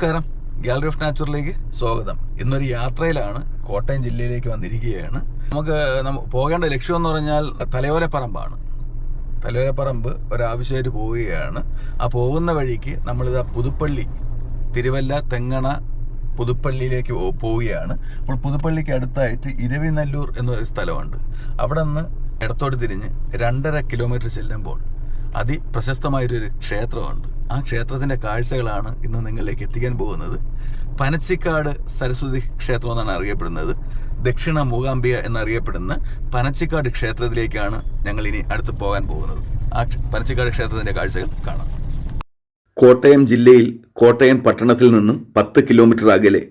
നമസ്കാരം. Gallery of നാച്ചുറലിലേക്ക് സ്വാഗതം. ഇന്നൊരു യാത്രയിലാണ് കോട്ടയം ജില്ലയിലേക്ക് വന്നിരിക്കുകയാണ്. നമുക്ക് പോകേണ്ട ലക്ഷ്യം എന്ന് പറഞ്ഞാൽ തലയോരപ്പറമ്പാണ്. തലയോരപ്പറമ്പ് ഒരാവശ്യമായിട്ട് പോവുകയാണ്. ആ പോകുന്ന വഴിക്ക് നമ്മളിത് പുതുപ്പള്ളി തിരുവല്ല തെങ്ങണ പുതുപ്പള്ളിയിലേക്ക് പോവുകയാണ്. അപ്പോൾ പുതുപ്പള്ളിക്ക് അടുത്തായിട്ട് ഇരവിനല്ലൂർ എന്നൊരു സ്ഥലമുണ്ട്. അവിടെ നിന്ന് ഇടത്തോട്ട് തിരിഞ്ഞ് രണ്ടര കിലോമീറ്റർ ചെല്ലുമ്പോൾ അതിപ്രശസ്തമായൊരു ക്ഷേത്രമുണ്ട്. ആ ക്ഷേത്രത്തിന്റെ കാഴ്ചകളാണ് ഇന്ന് നിങ്ങളിലേക്ക് എത്തിക്കാൻ പോകുന്നത്. പനച്ചിക്കാട് സരസ്വതി ക്ഷേത്രം എന്നാണ് അറിയപ്പെടുന്നത്. ദക്ഷിണ മൂകാംബിക എന്നറിയപ്പെടുന്ന പനച്ചിക്കാട് ക്ഷേത്രത്തിലേക്കാണ് ഞങ്ങൾ ഇനി അടുത്ത് പോകാൻ പോകുന്നത്. ആ പനച്ചിക്കാട് ക്ഷേത്രത്തിന്റെ കാഴ്ചകൾ കാണാം. കോട്ടയം ജില്ലയിൽ കോട്ടയം പട്ടണത്തിൽ നിന്നും പത്ത് കിലോമീറ്റർ അകലെ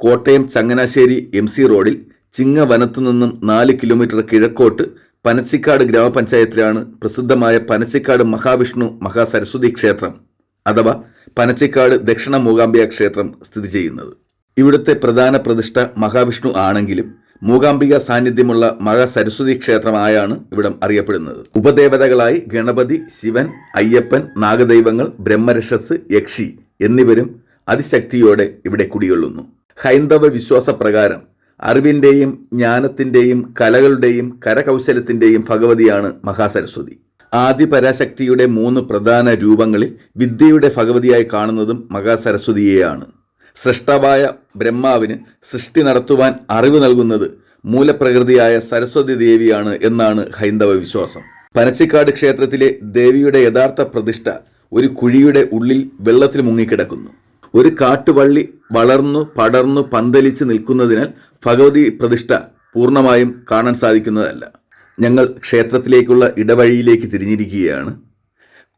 കോട്ടയം ചങ്ങനാശ്ശേരി എം സി റോഡിൽ ചിങ്ങവനത്തു നിന്നും നാല് കിലോമീറ്റർ കിഴക്കോട്ട് പനച്ചിക്കാട് ഗ്രാമപഞ്ചായത്തിലാണ് പ്രസിദ്ധമായ പനച്ചിക്കാട് മഹാവിഷ്ണു മഹാസരസ്വതി ക്ഷേത്രം. അഥവാ പനച്ചിക്കാട് ദക്ഷിണ മൂകാംബിക ക്ഷേത്രം സ്ഥിതി ചെയ്യുന്നത്. ഇവിടുത്തെ പ്രധാന പ്രതിഷ്ഠ മഹാവിഷ്ണു ആണെങ്കിലും മൂകാംബിക സാന്നിധ്യമുള്ള മഹാസരസ്വതി ക്ഷേത്രമായാണ് ഇവിടം അറിയപ്പെടുന്നത്. ഉപദേവതകളായി ഗണപതി ശിവൻ അയ്യപ്പൻ നാഗദൈവങ്ങൾ ബ്രഹ്മരക്ഷസ് യക്ഷി എന്നിവരും അതിശക്തിയോടെ ഇവിടെ കുടികൊള്ളുന്നു. ഹൈന്ദവ വിശ്വാസപ്രകാരം അറിവിന്റെയും ജ്ഞാനത്തിന്റെയും കലകളുടെയും കരകൗശലത്തിന്റെയും ഭഗവതിയാണ് മഹാസരസ്വതി. ആദിപരാശക്തിയുടെ മൂന്ന് പ്രധാന രൂപങ്ങളിൽ വിദ്യയുടെ ഭഗവതിയായി കാണുന്നതും മഹാസരസ്വതിയെയാണ്. സൃഷ്ടാവായ ബ്രഹ്മാവിന് സൃഷ്ടി നടത്തുവാൻ അറിവ് നൽകുന്നത് മൂലപ്രകൃതിയായ സരസ്വതി ദേവിയാണ് എന്നാണ് ഹൈന്ദവ വിശ്വാസം. പനച്ചിക്കാട് ക്ഷേത്രത്തിലെ ദേവിയുടെ യഥാർത്ഥ പ്രതിഷ്ഠ ഒരു കുഴിയുടെ ഉള്ളിൽ വെള്ളത്തിൽ മുങ്ങിക്കിടക്കുന്നു. ഒരു കാട്ടുവള്ളി വളർന്നു പടർന്നു പന്തലിച്ച് നിൽക്കുന്നതിനാൽ ഭഗവതി പ്രതിഷ്ഠ പൂർണമായും കാണാൻ സാധിക്കുന്നതല്ല. ഞങ്ങൾ ക്ഷേത്രത്തിലേക്കുള്ള ഇടവഴിയിലേക്ക് തിരിഞ്ഞിരിക്കുകയാണ്.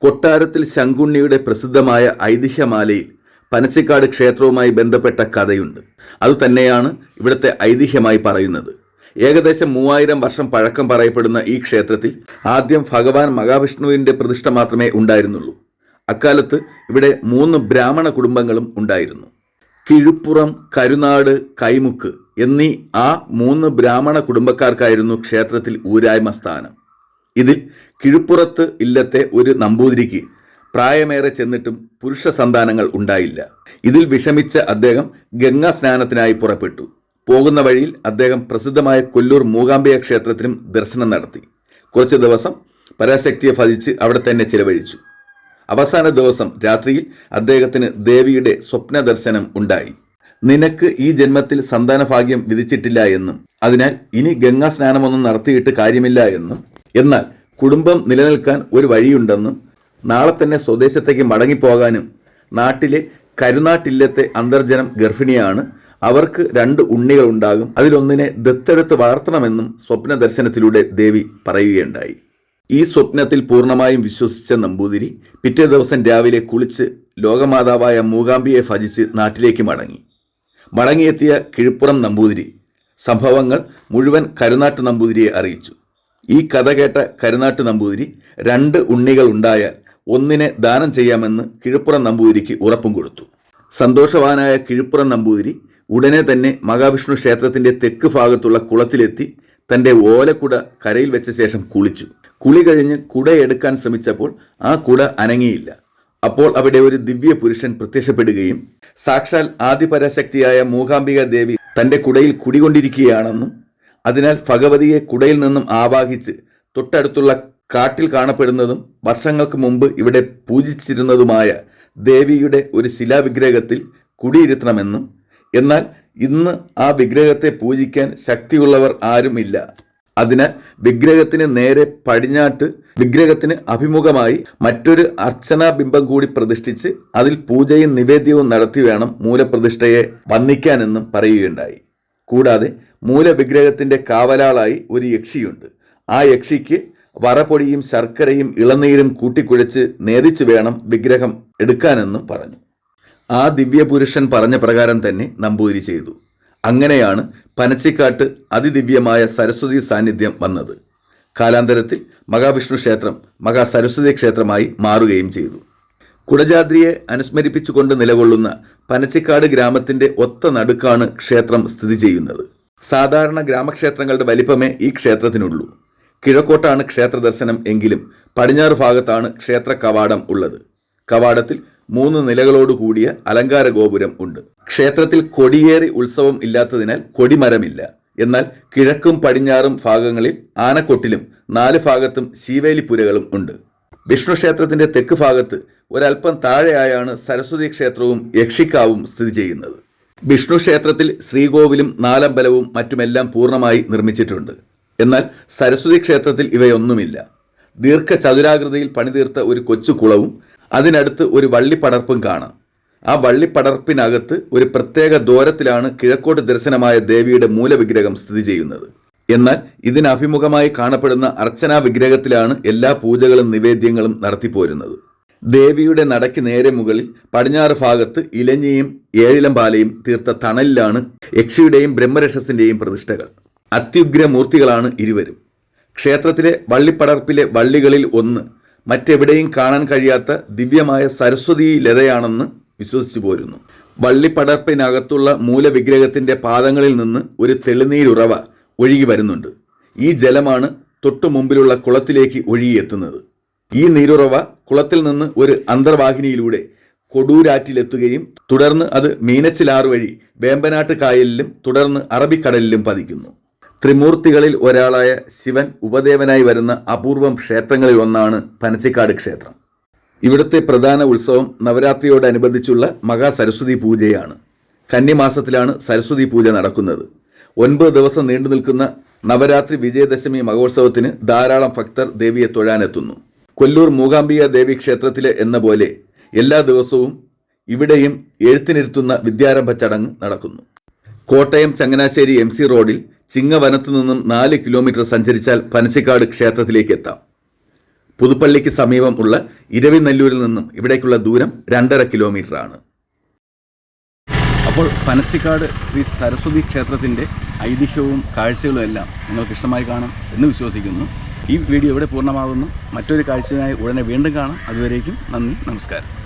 കൊട്ടാരത്തിൽ ശങ്കുണ്ണിയുടെ പ്രസിദ്ധമായ ഐതിഹ്യമാലയിൽ പനച്ചിക്കാട് ക്ഷേത്രവുമായി ബന്ധപ്പെട്ട കഥയുണ്ട്. അതുതന്നെയാണ് ഇവിടുത്തെ ഐതിഹ്യമായി പറയുന്നത്. ഏകദേശം മൂവായിരം വർഷം പഴക്കം പറയപ്പെടുന്ന ഈ ക്ഷേത്രത്തിൽ ആദ്യം ഭഗവാൻ മഹാവിഷ്ണുവിന്റെ പ്രതിഷ്ഠ മാത്രമേ ഉണ്ടായിരുന്നുള്ളൂ. അക്കാലത്ത് ഇവിടെ മൂന്ന് ബ്രാഹ്മണ കുടുംബങ്ങളും ഉണ്ടായിരുന്നു. കിഴുപ്പുറം കരുനാട് കൈമുക്ക് എന്നീ ആ മൂന്ന് ബ്രാഹ്മണ കുടുംബക്കാർക്കായിരുന്നു ക്ഷേത്രത്തിൽ ഊരായ്മ സ്ഥാനം. ഇതിൽ കിഴുപ്പുറത്ത് ഇല്ലത്തെ ഒരു നമ്പൂതിരിക്ക് പ്രായമേറെ ചെന്നിട്ടും പുരുഷ സന്താനങ്ങൾ ഉണ്ടായില്ല. ഇതിൽ വിഷമിച്ച അദ്ദേഹം ഗംഗാ സ്നാനത്തിനായി പുറപ്പെട്ടു. പോകുന്ന വഴിയിൽ അദ്ദേഹം പ്രസിദ്ധമായ കൊല്ലൂർ മൂകാംബിക ക്ഷേത്രത്തിനും ദർശനം നടത്തി. കുറച്ച് ദിവസം പരാശക്തിയെ ഭജിച്ച് അവിടെ തന്നെ ചിലവഴിച്ചു. അവസാന ദിവസം രാത്രിയിൽ അദ്ദേഹത്തിന് ദേവിയുടെ സ്വപ്ന ദർശനം ഉണ്ടായി. നിനക്ക് ഈ ജന്മത്തിൽ സന്താന ഭാഗ്യം വിധിച്ചിട്ടില്ല എന്നും അതിനാൽ ഇനി ഗംഗാ സ്നാനമൊന്നും നടത്തിയിട്ട് കാര്യമില്ല എന്നും എന്നാൽ കുടുംബം നിലനിൽക്കാൻ ഒരു വഴിയുണ്ടെന്നും നാളെ തന്നെ സ്വദേശത്തേക്ക് മടങ്ങിപ്പോകാനും നാട്ടിലെ കരുനാട്ടില്ലത്തെ അന്തർജനം ഗർഭിണിയാണ് അവർക്ക് രണ്ട് ഉണ്ണികൾ ഉണ്ടാകും അതിലൊന്നിനെ ദത്തെടുത്ത് വളർത്തണമെന്നും സ്വപ്ന ദർശനത്തിലൂടെ ദേവി പറയുകയുണ്ടായി. ഈ സ്വപ്നത്തിൽ പൂർണമായും വിശ്വസിച്ച നമ്പൂതിരി പിറ്റേ ദിവസം രാവിലെ കുളിച്ച് ലോകമാതാവായ മൂകാംബിയെ ഭജിച്ച് നാട്ടിലേക്ക് മടങ്ങി. മടങ്ങിയെത്തിയ കിഴുപ്പുറം നമ്പൂതിരി സംഭവങ്ങൾ മുഴുവൻ കരുനാട്ട് നമ്പൂതിരിയെ അറിയിച്ചു. ഈ കഥ കേട്ട കരുനാട്ട് നമ്പൂതിരി രണ്ട് ഉണ്ണികൾ ഉണ്ടായാൽ ഒന്നിനെ ദാനം ചെയ്യാമെന്ന് കിഴുപ്പുറം നമ്പൂതിരിക്ക് ഉറപ്പും കൊടുത്തു. സന്തോഷവാനായ കിഴുപ്പുറം നമ്പൂതിരി ഉടനെ തന്നെ മഹാവിഷ്ണു ക്ഷേത്രത്തിന്റെ തെക്ക് ഭാഗത്തുള്ള കുളത്തിലെത്തി തന്റെ ഓലക്കുട കരയിൽ വെച്ച ശേഷം കുളിച്ചു. കുളി കഴിഞ്ഞ് കുടയെടുക്കാൻ ശ്രമിച്ചപ്പോൾ ആ കുട അനങ്ങിയില്ല. അപ്പോൾ അവിടെ ഒരു ദിവ്യ പുരുഷൻ പ്രത്യക്ഷപ്പെടുകയും സാക്ഷാൽ ആദിപരാശക്തിയായ മൂകാംബിക ദേവി തന്റെ കുടയിൽ കുടികൊണ്ടിരിക്കുകയാണെന്നും അതിനാൽ ഭഗവതിയെ കുടയിൽ നിന്നും ആവാഹിച്ച് തൊട്ടടുത്തുള്ള കാട്ടിൽ കാണപ്പെടുന്നതും വർഷങ്ങൾക്ക് മുമ്പ് ഇവിടെ പൂജിച്ചിരുന്നതുമായ ദേവിയുടെ ഒരു ശിലാവിഗ്രഹത്തിൽ കുടിയിരുത്തണമെന്നും എന്നാൽ ഇന്ന് ആ വിഗ്രഹത്തെ പൂജിക്കാൻ ശക്തിയുള്ളവർ ആരുമില്ല. അതിനാൽ വിഗ്രഹത്തിന് നേരെ പടിഞ്ഞാട്ട് വിഗ്രഹത്തിന് അഭിമുഖമായി മറ്റൊരു അർച്ചനാ ബിംബം കൂടി പ്രതിഷ്ഠിച്ച് അതിൽ പൂജയും നിവേദ്യവും നടത്തി വേണം മൂലപ്രതിഷ്ഠയെ വന്ദിക്കാനെന്നും പറയുകയുണ്ടായി. കൂടാതെ മൂലവിഗ്രഹത്തിന്റെ കാവലാളായി ഒരു യക്ഷിയുണ്ട്. ആ യക്ഷിക്ക് വറപ്പൊടിയും ശർക്കരയും ഇളനീരും കൂട്ടിക്കുഴച്ച് നേദിച്ചു വേണം വിഗ്രഹം എടുക്കാനെന്നും പറഞ്ഞു. ആ ദിവ്യപുരുഷൻ പറഞ്ഞ പ്രകാരം തന്നെ നമ്പൂതിരി ചെയ്തു. അങ്ങനെയാണ് പനച്ചിക്കാട്ട് അതിദിവ്യമായ സരസ്വതി സാന്നിധ്യം വന്നത്. കാലാന്തരത്തിൽ മഹാവിഷ്ണു ക്ഷേത്രം മഹാ മഹാസരസ്വതി ക്ഷേത്രമായി മാറുകയും ചെയ്തു. കുടജാദ്രിയെ അനുസ്മരിപ്പിച്ചുകൊണ്ട് നിലകൊള്ളുന്ന പനച്ചിക്കാട് ഗ്രാമത്തിന്റെ ഒത്ത നടുക്കാണ് ക്ഷേത്രം സ്ഥിതി ചെയ്യുന്നത്. സാധാരണ ഗ്രാമക്ഷേത്രങ്ങളുടെ വലിപ്പമേ ഈ ക്ഷേത്രത്തിനുള്ളൂ. കിഴക്കോട്ടാണ് ക്ഷേത്ര ദർശനം എങ്കിലും പടിഞ്ഞാറ് ഭാഗത്താണ് ക്ഷേത്ര കവാടം ഉള്ളത്. കവാടത്തിൽ മൂന്ന് നിലകളോട് കൂടിയ അലങ്കാര ഗോപുരം ഉണ്ട്. ക്ഷേത്രത്തിൽ കൊടിയേറി ഉത്സവം ഇല്ലാത്തതിനാൽ കൊടിമരമില്ല. എന്നാൽ കിഴക്കും പടിഞ്ഞാറും ഭാഗങ്ങളിൽ ആനക്കൊട്ടിലും നാല് ഭാഗത്തും ശീവേലിപ്പുരകളും ഉണ്ട്. വിഷ്ണു ക്ഷേത്രത്തിന്റെ തെക്ക് ഭാഗത്ത് ഒരൽപ്പം താഴെയായാണ് സരസ്വതി ക്ഷേത്രവും യക്ഷിക്കാവും സ്ഥിതി ചെയ്യുന്നത്. വിഷ്ണു ക്ഷേത്രത്തിൽ ശ്രീകോവിലും നാലമ്പലവും മറ്റുമെല്ലാം പൂർണമായി നിർമ്മിച്ചിട്ടുണ്ട്. എന്നാൽ സരസ്വതി ക്ഷേത്രത്തിൽ ഇവയൊന്നുമില്ല. ദീർഘ ചതുരാകൃതിയിൽ പണിതീർത്ത ഒരു കൊച്ചു കുളവും അതിനടുത്ത് ഒരു വള്ളിപ്പടർപ്പും കാണാം. ആ വള്ളിപ്പടർപ്പിനകത്ത് ഒരു പ്രത്യേക ദൂരത്തിലാണ് കിഴക്കോട്ട് ദർശനമായ ദേവിയുടെ മൂലവിഗ്രഹം സ്ഥിതി ചെയ്യുന്നത്. എന്നാൽ ഇതിനഭിമുഖമായി കാണപ്പെടുന്ന അർച്ചനാ വിഗ്രഹത്തിലാണ് എല്ലാ പൂജകളും നിവേദ്യങ്ങളും നടത്തിപ്പോരുന്നത്. ദേവിയുടെ നടയ്ക്ക് നേരെ മുകളിൽ പടിഞ്ഞാറ് ഭാഗത്ത് ഇലഞ്ഞിയും ഏഴിലമ്പാലയും തീർത്ത തണലിലാണ് യക്ഷിയുടെയും ബ്രഹ്മരക്ഷസിന്റെയും പ്രതിഷ്ഠകൾ. അത്യുഗ്രമൂർത്തികളാണ് ഇരുവരും. ക്ഷേത്രത്തിലെ വള്ളിപ്പടർപ്പിലെ വള്ളികളിൽ ഒന്ന് മറ്റെവിടെയും കാണാൻ കഴിയാത്ത ദിവ്യമായ സരസ്വതി ലതയാണെന്ന് വിശ്വസിച്ചു പോരുന്നു. വള്ളിപ്പടർപ്പിനകത്തുള്ള മൂലവിഗ്രഹത്തിന്റെ പാദങ്ങളിൽ നിന്ന് ഒരു തെളിനീരുറവ ഒഴുകി വരുന്നുണ്ട്. ഈ ജലമാണ് തൊട്ടു മുമ്പിലുള്ള കുളത്തിലേക്ക് ഒഴുകിയെത്തുന്നത്. ഈ നീരുറവ കുളത്തിൽ നിന്ന് ഒരു അന്തർവാഹിനിയിലൂടെ കൊടൂരാറ്റിലെത്തുകയും തുടർന്ന് അത് മീനച്ചിലാറ് വഴി വേമ്പനാട്ട് കായലിലും തുടർന്ന് അറബിക്കടലിലും പതിക്കുന്നു. ത്രിമൂർത്തികളിൽ ഒരാളായ ശിവൻ ഉപദേവനായി വരുന്ന അപൂർവം ക്ഷേത്രങ്ങളിൽ ഒന്നാണ് പനച്ചിക്കാട് ക്ഷേത്രം. ഇവിടുത്തെ പ്രധാന ഉത്സവം നവരാത്രിയോടനുബന്ധിച്ചുള്ള മഹാസരസ്വതി പൂജയാണ്. കന്നിമാസത്തിലാണ് സരസ്വതി പൂജ നടക്കുന്നത്. ഒൻപത് ദിവസം നീണ്ടു നിൽക്കുന്ന നവരാത്രി വിജയദശമി മഹോത്സവത്തിന് ധാരാളം ഭക്തർ ദേവിയെ തൊഴാനെത്തുന്നു. കൊല്ലൂർ മൂകാംബിക ദേവി ക്ഷേത്രത്തിലെ എന്ന പോലെ എല്ലാ ദിവസവും ഇവിടെയും എഴുത്തിനിരുത്തുന്ന വിദ്യാരംഭ ചടങ്ങ് നടക്കുന്നു. കോട്ടയം ചങ്ങനാശ്ശേരി എം സി റോഡിൽ ചിങ്ങവനത്തു നിന്നും നാല് കിലോമീറ്റർ സഞ്ചരിച്ചാൽ പനച്ചിക്കാട് ക്ഷേത്രത്തിലേക്ക് എത്താം. പുതുപ്പള്ളിക്ക് സമീപം ഉള്ള ഇരവിനെല്ലൂരിൽ നിന്നും ഇവിടേക്കുള്ള ദൂരം രണ്ടര കിലോമീറ്റർ ആണ് അപ്പോൾ പനച്ചിക്കാട് ശ്രീ സരസ്വതി ക്ഷേത്രത്തിന്റെ ഐതിഹ്യവും കാഴ്ചകളും എല്ലാം നിങ്ങൾക്ക് ഇഷ്ടമായി കാണും എന്ന് വിശ്വസിക്കുന്നു. ഈ വീഡിയോ ഇവിടെ പൂർണമാകുന്നു. മറ്റൊരു കാഴ്ചയായി ഉടനെ വീണ്ടും കാണാം. അതുവരേക്കും നന്ദി നമസ്കാരം.